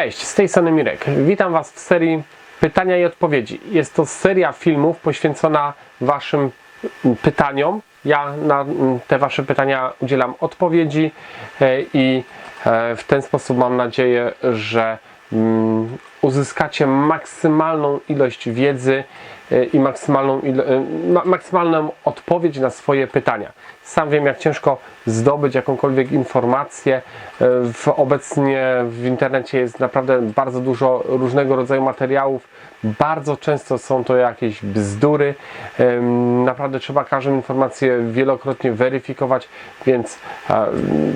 Cześć, z tej strony Mirek. Witam Was w serii Pytania i Odpowiedzi. Jest to seria filmów poświęcona Waszym pytaniom. Ja na te Wasze pytania udzielam odpowiedzi e, i e, w ten sposób mam nadzieję, że mm, uzyskacie maksymalną ilość wiedzy e, i maksymalną, maksymalną odpowiedź na swoje pytania. Sam wiem, jak ciężko zdobyć jakąkolwiek informację. E, W, obecnie w internecie jest naprawdę bardzo dużo różnego rodzaju materiałów. Bardzo często są to jakieś bzdury. Naprawdę trzeba każdą informację wielokrotnie weryfikować, więc e,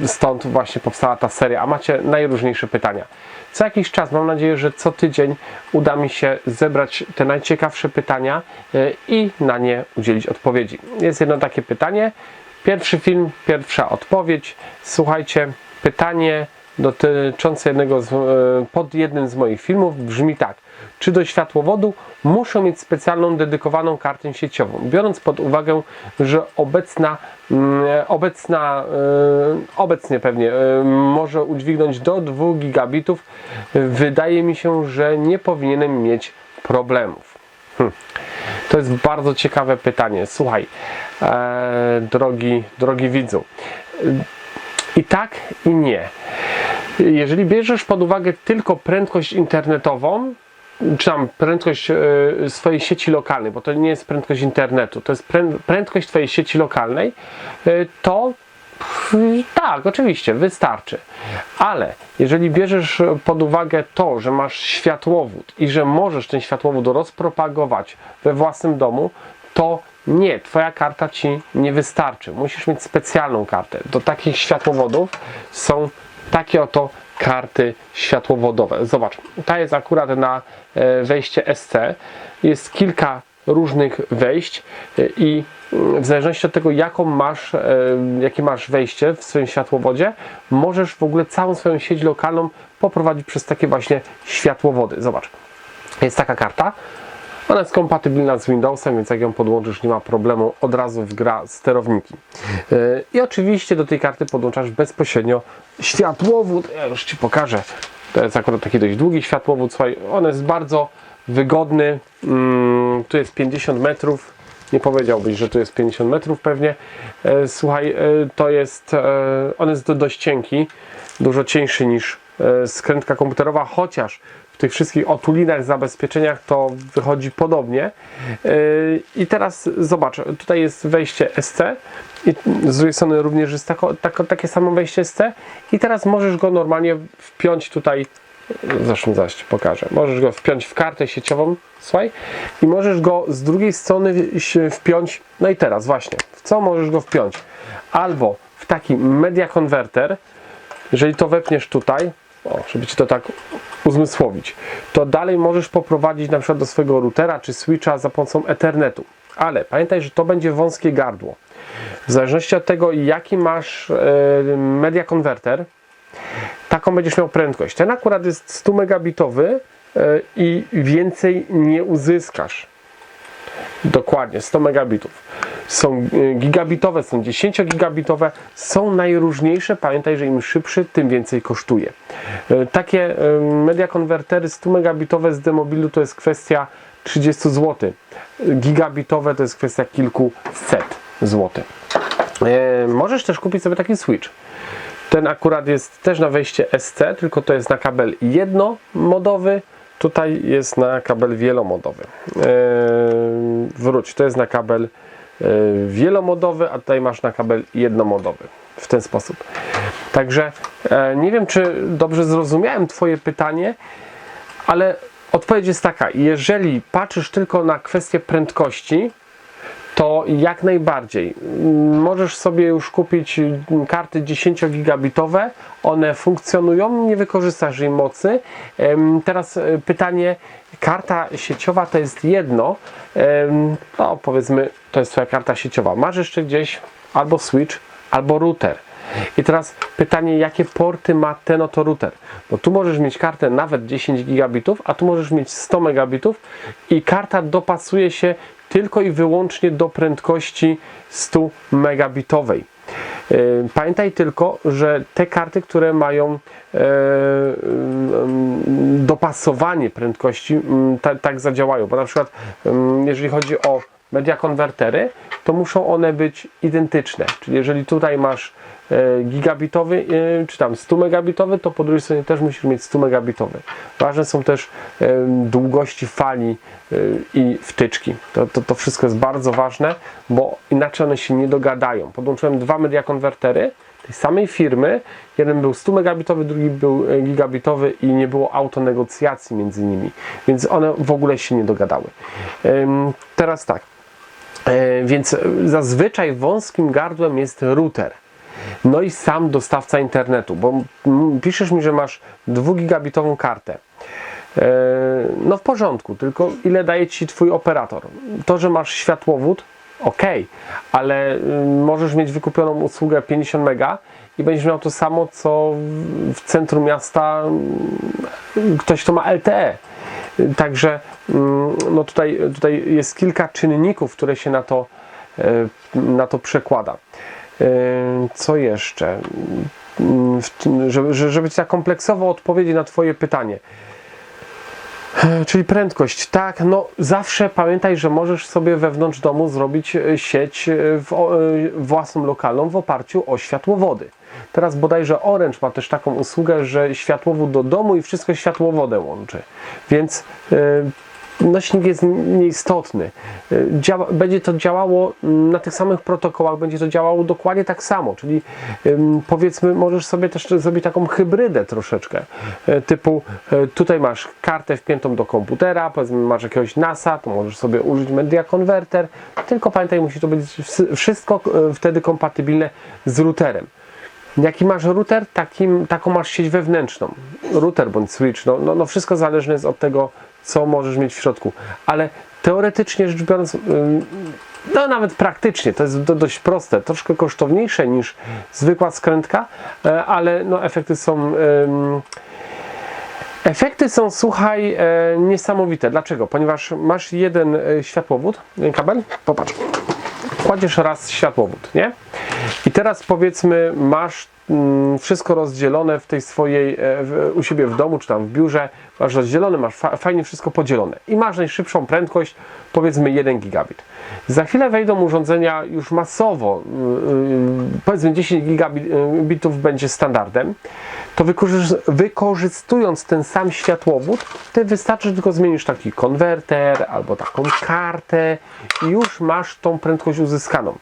stąd właśnie powstała ta seria. A macie najróżniejsze pytania. Co jakiś czas, mam nadzieję, że co tydzień uda mi się zebrać te najciekawsze pytania e, i na nie udzielić odpowiedzi. Jest jedno takie pytanie. Pierwszy film, pierwsza odpowiedź. Słuchajcie, pytanie dotyczące jednego z, e, pod jednym z moich filmów brzmi tak. Czy do światłowodu muszą mieć specjalną dedykowaną kartę sieciową? Biorąc pod uwagę, że obecna, mm, obecna e, obecnie pewnie e, może udźwignąć do 2 gigabitów, wydaje mi się, że nie powinienem mieć problemów. Hm. To jest bardzo ciekawe pytanie. Słuchaj, e, drogi, drogi widzu. I tak, i nie. Jeżeli bierzesz pod uwagę tylko prędkość internetową, czy tam prędkość e, swojej sieci lokalnej, bo to nie jest prędkość internetu, to jest prę- prędkość Twojej sieci lokalnej, e, to tak, oczywiście, wystarczy. Ale jeżeli bierzesz pod uwagę to, że masz światłowód i że możesz ten światłowód rozpropagować we własnym domu, to nie, Twoja karta Ci nie wystarczy. Musisz mieć specjalną kartę. Do takich światłowodów są takie oto karty światłowodowe. Zobacz, ta jest akurat na e, wejście SC. Jest kilka różnych wejść e, i mm, w zależności od tego, jaką masz, e, jakie masz wejście w swoim światłowodzie, możesz w ogóle całą swoją sieć lokalną poprowadzić przez takie właśnie światłowody. Zobacz, jest taka karta. Ona jest kompatybilna z Windowsem, więc jak ją podłączysz, nie ma problemu, od razu wgra sterowniki. Yy, I oczywiście do tej karty podłączasz bezpośrednio światłowód. Ja już Ci pokażę. To jest akurat taki dość długi światłowód. Słuchaj, on jest bardzo wygodny. Mm, tu jest 50 metrów. Nie powiedziałbyś, że tu jest 50 metrów pewnie. E, Słuchaj, e, to jest, e, on jest do- dość cienki, dużo cieńszy niż skrętka komputerowa, chociaż w tych wszystkich otulinach, zabezpieczeniach to wychodzi podobnie. I teraz zobacz, tutaj jest wejście SC i z drugiej strony również jest tako, tako, takie samo wejście SC i teraz możesz go normalnie wpiąć tutaj Zresztą zaś pokażę. Możesz go wpiąć w kartę sieciową, słuchaj, i możesz go z drugiej strony wpiąć, no i teraz właśnie, w co możesz go wpiąć? Albo w taki media konwerter, jeżeli to wepniesz tutaj, o, żeby Ci to tak uzmysłowić, to dalej możesz poprowadzić na przykład do swojego routera czy switcha za pomocą Ethernetu. Ale pamiętaj, że to będzie wąskie gardło. W zależności od tego, jaki masz e, media konwerter, taką będziesz miał prędkość. Ten akurat jest 100 megabitowy e, i więcej nie uzyskasz. Dokładnie, 100 megabitów. Są e, gigabitowe, są 10 gigabitowe, są najróżniejsze. Pamiętaj, że im szybszy, tym więcej kosztuje. E, Takie media konwertery 100 megabitowe z demobilu to jest kwestia 30 zł. Gigabitowe to jest kwestia kilkuset złotych. Możesz też kupić sobie taki switch. Ten akurat jest też na wejście SC, tylko to jest na kabel jednomodowy. Tutaj jest na kabel wielomodowy. Eee, wróć, to jest na kabel e, wielomodowy, a tutaj masz na kabel jednomodowy. W ten sposób. Także e, nie wiem, czy dobrze zrozumiałem Twoje pytanie, ale odpowiedź jest taka: jeżeli patrzysz tylko na kwestię prędkości, to jak najbardziej. Możesz sobie już kupić karty 10 gigabitowe, one funkcjonują, nie wykorzystasz jej mocy. Teraz e, pytanie, karta sieciowa to jest jedno, no powiedzmy, to jest Twoja karta sieciowa. Masz jeszcze gdzieś albo switch, albo router. I teraz pytanie, jakie porty ma ten oto router? Bo tu możesz mieć kartę nawet 10 gigabitów, a tu możesz mieć 100 megabitów i karta dopasuje się tylko i wyłącznie do prędkości 100 megabitowej. E, Pamiętaj tylko, że te karty, które mają e, mm, dopasowanie prędkości mm, ta, tak zadziałają. Bo na przykład, mm, jeżeli chodzi o media konwertery, to muszą one być identyczne. Czyli jeżeli tutaj masz e, gigabitowy, e, czy tam 100 megabitowy, to po drugiej stronie też musisz mieć 100 megabitowy. Ważne są też e, długości fali i wtyczki. To, to, to wszystko jest bardzo ważne, bo inaczej one się nie dogadają. Podłączyłem dwa media konwertery tej samej firmy. Jeden był 100 megabitowy, drugi był gigabitowy i nie było autonegocjacji między nimi, więc one w ogóle się nie dogadały. Teraz tak. E, Więc zazwyczaj wąskim gardłem jest router. No i sam dostawca internetu, bo piszesz mi, że masz 2-gigabitową kartę. E, No w porządku, tylko ile daje ci twój operator? To, że masz światłowód, ok, ale y, możesz mieć wykupioną usługę 50 mega i będziesz miał to samo, co w- centrum miasta mm, ktoś, kto ma LTE. Także mm, no tutaj, tutaj jest kilka czynników, które się na to, e, na to przekłada. E, Co jeszcze? Mm, Żeby, żeby tak kompleksowo odpowiedzieć na Twoje pytanie. E, Czyli prędkość, tak, no zawsze pamiętaj, że możesz sobie wewnątrz domu zrobić sieć w, własną lokalną w oparciu o światłowody. Teraz bodajże Orange ma też taką usługę, że światłowód do domu i wszystko światłowodem łączy. Więc e, nośnik jest nieistotny. E, Działa, będzie to działało na tych samych protokołach, będzie to działało dokładnie tak samo, czyli powiedzmy, możesz sobie też zrobić taką hybrydę troszeczkę, e, typu tutaj masz kartę wpiętą do komputera, powiedzmy masz jakiegoś NASA, to możesz sobie użyć media converter, tylko pamiętaj, musi to być wszy- wszystko wtedy kompatybilne z routerem. Jaki masz router, takim, taką masz sieć wewnętrzną. Router bądź switch, no, no, no wszystko zależne jest od tego, co możesz mieć w środku. Ale teoretycznie rzecz biorąc, no nawet praktycznie, to jest do, dość proste, troszkę kosztowniejsze niż zwykła skrętka, e, ale no efekty są. Efekty są, słuchaj, e, niesamowite. Dlaczego? Ponieważ masz jeden e, światłowód, kabel, popatrz, kładziesz raz światłowód, nie? I teraz powiedzmy, masz mm, wszystko rozdzielone w tej swojej, e, u siebie w domu, czy tam w biurze, masz rozdzielone, masz fa fajnie wszystko podzielone i masz najszybszą prędkość, powiedzmy 1 gigabit. Za chwilę wejdą urządzenia już masowo, yy, powiedzmy 10 gigabitów będzie standardem, to wykorzys- wykorzystując ten sam światłowód, ty wystarczy tylko zmienisz taki konwerter albo taką kartę i już masz tą prędkość uzyskaną.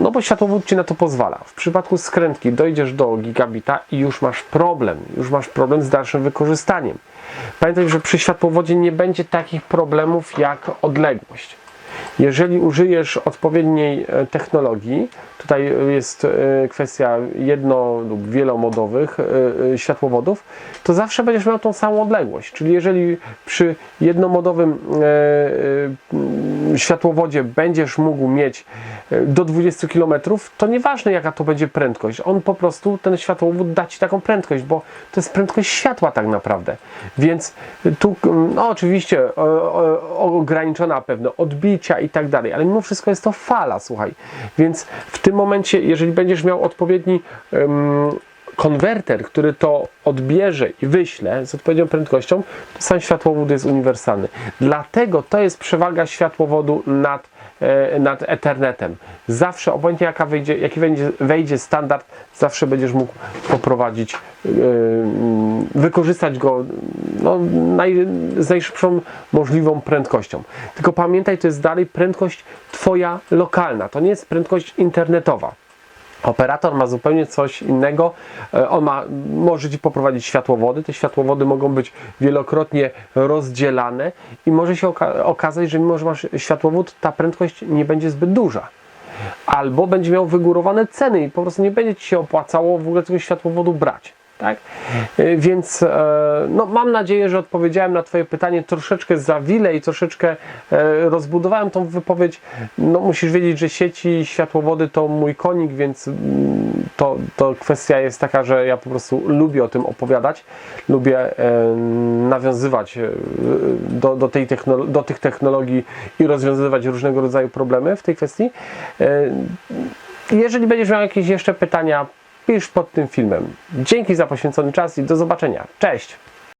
No bo światłowód Ci na to pozwala. W przypadku skrętki dojdziesz do gigabita i już masz problem. Już masz problem z dalszym wykorzystaniem. Pamiętaj, że przy światłowodzie nie będzie takich problemów jak odległość. Jeżeli użyjesz odpowiedniej e, technologii, tutaj jest e, kwestia jedno lub wielomodowych e, e, światłowodów, to zawsze będziesz miał tą samą odległość. Czyli jeżeli przy jednomodowym e, e, światłowodzie będziesz mógł mieć e, do 20 km, to nieważne jaka to będzie prędkość, on po prostu, ten światłowód da Ci taką prędkość, bo to jest prędkość światła tak naprawdę. Więc tu, no oczywiście o, o, ograniczona pewne odbicia i tak dalej, ale mimo wszystko jest to fala, słuchaj. Więc w tym momencie, jeżeli będziesz miał odpowiedni em, konwerter, który to odbierze i wyśle z odpowiednią prędkością, to sam światłowód jest uniwersalny. Dlatego to jest przewaga światłowodu nad, nad Ethernetem. Zawsze, obojętnie jaka wejdzie, jaki wejdzie, wejdzie standard, zawsze będziesz mógł poprowadzić, e, mm, wykorzystać go no, naj, z najszybszą możliwą prędkością. Tylko pamiętaj, to jest dalej prędkość Twoja lokalna, to nie jest prędkość internetowa. Operator ma zupełnie coś innego. E, On ma, może Ci poprowadzić światłowody. Te światłowody mogą być wielokrotnie rozdzielane i może się oka- okazać, że mimo, że masz światłowód, ta prędkość nie będzie zbyt duża. Albo będzie miał wygórowane ceny i po prostu nie będzie Ci się opłacało w ogóle tego światłowodu brać. Tak? E, Więc e, no, mam nadzieję, że odpowiedziałem na Twoje pytanie troszeczkę za wile i troszeczkę e, rozbudowałem tą wypowiedź. No, musisz wiedzieć, że sieci światłowody to mój konik, więc mm, to, to kwestia jest taka, że ja po prostu lubię o tym opowiadać, lubię e, nawiązywać do, do, tej technolo- do tych technologii i rozwiązywać różnego rodzaju problemy w tej kwestii. Jeżeli będziesz miał jakieś jeszcze pytania, pisz pod tym filmem. Dzięki za poświęcony czas i do zobaczenia. Cześć!